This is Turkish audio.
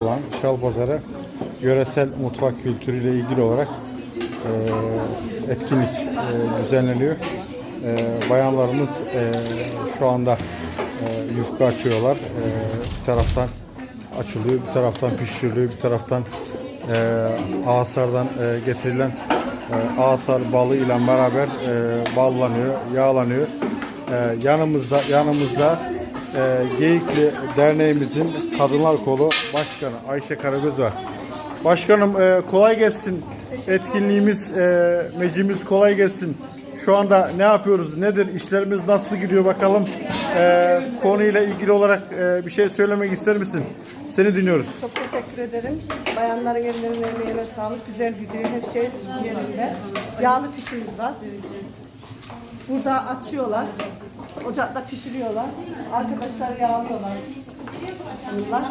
olan Şal Pazarı yöresel mutfak kültürüyle ilgili olarak e, etkinlik e, düzenleniyor. E, bayanlarımız e, şu anda e, yufka açıyorlar. E, bir taraftan açılıyor, bir taraftan pişiriliyor, bir taraftan e, Ağasar'dan e, getirilen e, Ağasar balı ile beraber e, ballanıyor, yağlanıyor. E, yanımızda yanımızda e, Geyikli Derneğimizin Kadınlar Kolu Başkanı Ayşe Karagöz var. Başkanım e, kolay gelsin. Etkinliğimiz, e, mecimiz kolay gelsin. Şu anda ne yapıyoruz, nedir, işlerimiz nasıl gidiyor bakalım. E, konuyla ilgili olarak e, bir şey söylemek ister misin? Seni dinliyoruz. Çok teşekkür ederim. Bayanların ellerine emeğine sağlık. Güzel gidiyor. Her şey yerinde. Yağlı pişimiz var. Burada açıyorlar. Ocakta pişiriyorlar. Arkadaşlar yağlıyorlar. Bunlar.